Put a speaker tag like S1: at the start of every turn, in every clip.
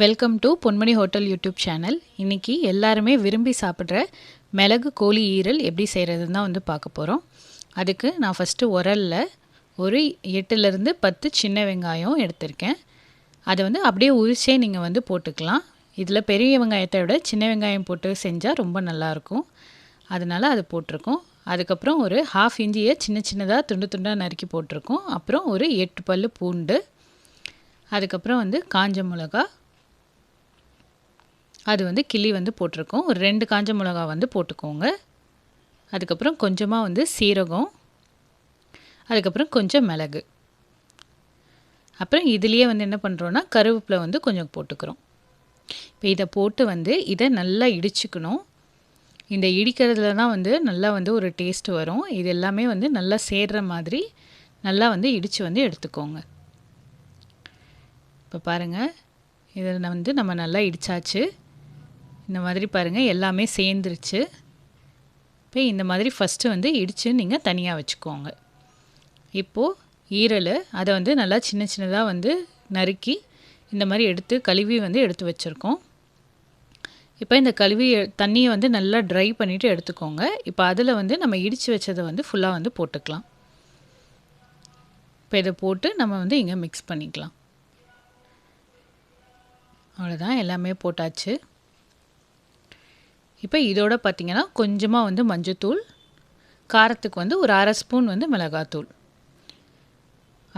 S1: Welcome to Ponmani hotel YouTube channel இன்றைக்கி எல்லாருமே விரும்பி சாப்பிட்ற மிளகு கோழி ஈரல் எப்படி செய்கிறதுன்னு தான் வந்து பார்க்க போகிறோம் அதுக்கு நான் ஃபஸ்ட்டு உரலில் ஒரு எட்டுலேருந்து பத்து சின்ன வெங்காயம் எடுத்திருக்கேன். அதை வந்து அப்படியே உரிச்சே நீங்கள் வந்து போட்டுக்கலாம். இதில் பெரிய வெங்காயத்தை விட சின்ன வெங்காயம் போட்டு செஞ்சால் ரொம்ப நல்லாயிருக்கும் அதனால் அது போட்டிருக்கோம். அதுக்கப்புறம் ஒரு ஹாஃப் இஞ்சியை சின்ன சின்னதாக துண்டு துண்டாக நறுக்கி போட்டிருக்கோம். அப்புறம் ஒரு எட்டு பல் பூண்டு. அதுக்கப்புறம் வந்து காஞ்ச மிளகா அது வந்து கிளி வந்து போட்டிருக்கோம். ஒரு ரெண்டு காஞ்ச மிளகா வந்து போட்டுக்கோங்க. அதுக்கப்புறம் கொஞ்சமாக வந்து சீரகம். அதுக்கப்புறம் கொஞ்சம் மிளகு. அப்புறம் இதுலேயே வந்து என்ன பண்ணுறோன்னா கருவேப்பிலை வந்து கொஞ்சம் போட்டுக்கிறோம். இப்போ இதை போட்டு வந்து இதை நல்லா இடிச்சுக்கணும். இந்த இடிக்கிறதுல தான் வந்து நல்லா வந்து ஒரு டேஸ்ட் வரும். இது எல்லாமே வந்து நல்லா சேர்கிற மாதிரி நல்லா வந்து இடித்து வந்து எடுத்துக்கோங்க. இப்போ பாருங்கள் இதை வந்து நம்ம நல்லா இடித்தாச்சு இந்த மாதிரி பாருங்கள் எல்லாமே சேர்ந்துருச்சு. இப்போ இந்த மாதிரி ஃபஸ்ட்டு வந்து இடித்து நீங்கள் தனியாக வச்சுக்கோங்க. இப்போது ஈரல் அதை வந்து நல்லா சின்ன சின்னதாக வந்து நறுக்கி இந்த மாதிரி எடுத்து கழுவி வந்து எடுத்து வச்சுருக்கோம். இப்போ இந்த கழுவி தண்ணியை வந்து நல்லா ட்ரை பண்ணிவிட்டு எடுத்துக்கோங்க. இப்போ அதில் வந்து நம்ம இடித்து வச்சதை வந்து ஃபுல்லாக வந்து போட்டுக்கலாம். இப்போ இதை போட்டு நம்ம வந்து இங்கே மிக்ஸ் பண்ணிக்கலாம். அவ்வளோதான் எல்லாமே போட்டாச்சு. இப்போ இதோட பார்த்திங்கன்னா கொஞ்சமாக வந்து மஞ்சத்தூள் காரத்துக்கு வந்து ஒரு அரை ஸ்பூன் வந்து மிளகாத்தூள்.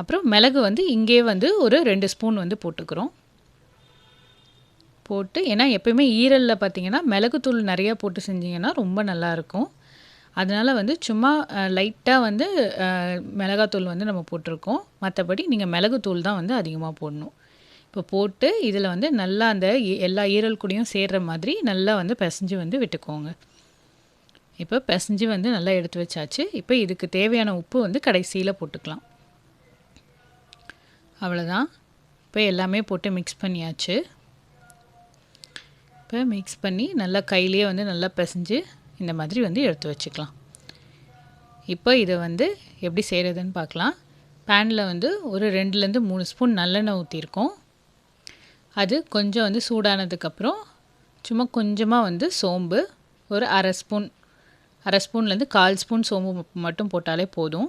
S1: அப்புறம் மிளகு வந்து இங்கே வந்து ஒரு ரெண்டு ஸ்பூன் வந்து போட்டுக்கிறோம். போட்டு ஏன்னா எப்பயுமே ஈரலில் பார்த்தீங்கன்னா மிளகுத்தூள் நிறையா போட்டு செஞ்சிங்கன்னா ரொம்ப நல்லாயிருக்கும். அதனால் வந்து சும்மா லைட்டாக வந்து மிளகாத்தூள் வந்து நம்ம போட்டிருக்கோம். மற்றபடி நீங்கள் மிளகுத்தூள் தான் வந்து அதிகமாக போடணும். இப்போ போட்டு இதில் வந்து நல்லா அந்த எல்லா ஈரல் கூடயும் சேர்கிற மாதிரி நல்லா வந்து பிசைஞ்சு வந்து விட்டுக்கோங்க. இப்போ பிசைஞ்சு வந்து நல்லா எடுத்து வச்சாச்சு. இப்போ இதுக்கு தேவையான உப்பு வந்து கடைசியில் போட்டுக்கலாம். அவ்வளோதான் இப்போ எல்லாமே போட்டு மிக்ஸ் பண்ணியாச்சு. இப்போ மிக்ஸ் பண்ணி நல்லா கையிலே வந்து நல்லா பிசைஞ்சு இந்த மாதிரி வந்து எடுத்து வச்சுக்கலாம். இப்போ இதை வந்து எப்படி செய்கிறதுன்னு பார்க்கலாம். பேனில் வந்து ஒரு ரெண்டுலேருந்து மூணு ஸ்பூன் நல்லெண்ணெய் ஊற்றிருக்கோம் அது கொஞ்சம் வந்து சூடானதுக்கப்புறம் சும்மா கொஞ்சமாக வந்து சோம்பு ஒரு அரை ஸ்பூன் அரை ஸ்பூன்லேருந்து கால் ஸ்பூன் சோம்பு மட்டும் போட்டாலே போதும்.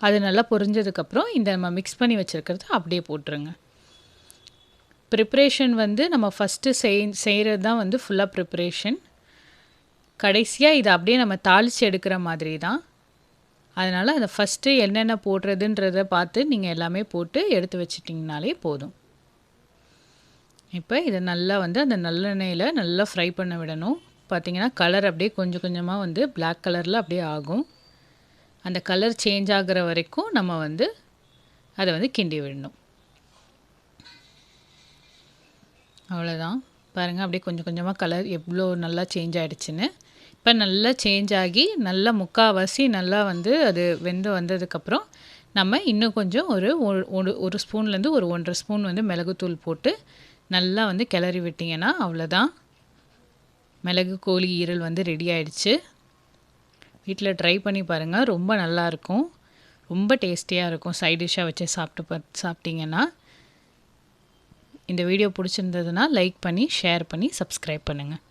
S1: அது நல்லா பொரிஞ்சதுக்கப்புறம் இந்த நம்ம மிக்ஸ் பண்ணி வச்சுருக்கிறது அப்படியே போட்டுருங்க. ப்ரிப்ரேஷன் வந்து நம்ம ஃபஸ்ட்டு செய் செய்கிறது தான் வந்து ஃபுல்லாக ப்ரிப்ரேஷன் கடைசியாக இதை அப்படியே நம்ம தாளித்து எடுக்கிற மாதிரி தான் அதனால் அதை ஃபஸ்ட்டு என்னென்ன போடுறதுன்றதை பார்த்து நீங்கள் எல்லாமே போட்டு எடுத்து வச்சிட்டிங்கனாலே போதும். இப்போ இதை நல்லா வந்து அந்த நல்லெண்ணெயில் நல்லா ஃப்ரை பண்ண விடணும். பார்த்திங்கன்னா கலர் அப்படியே கொஞ்சம் கொஞ்சமாக வந்து பிளாக் கலரில் அப்படியே ஆகும். அந்த கலர் சேஞ்ச் ஆகிற வரைக்கும் நம்ம வந்து அதை வந்து கிண்டி விடணும். அவ்வளோதான் பாருங்கள் அப்படியே கொஞ்சம் கொஞ்சமாக கலர் எவ்வளோ நல்லா சேஞ்ச் ஆகிடுச்சின்னு இப்போ நல்லா சேஞ்ச் ஆகி நல்லா முக்கால்வாசி நல்லா வந்து அது வெந்து வந்ததுக்கப்புறம் நம்ம இன்னும் கொஞ்சம் ஒரு ஒரு ஒரு ஸ்பூன்லேருந்து ஒரு ஒன்றரை ஸ்பூன் வந்து மிளகுத்தூள் போட்டு நல்லா வந்து கிளறி விட்டிங்கன்னா அவ்வளோதான் மிளகு கோழி ஈரல் வந்து ரெடி ஆயிடுச்சு. வீட்டில் ட்ரை பண்ணி பாருங்கள் ரொம்ப நல்லாயிருக்கும் ரொம்ப டேஸ்டியாக இருக்கும். சைட் டிஷ்ஷாக வச்சு சாப்பிட்டு பா சாப்பிட்டிங்கன்னா. இந்த வீடியோ பிடிச்சிருந்ததுன்னா லைக் பண்ணி ஷேர் பண்ணி சப்ஸ்கிரைப் பண்ணுங்கள்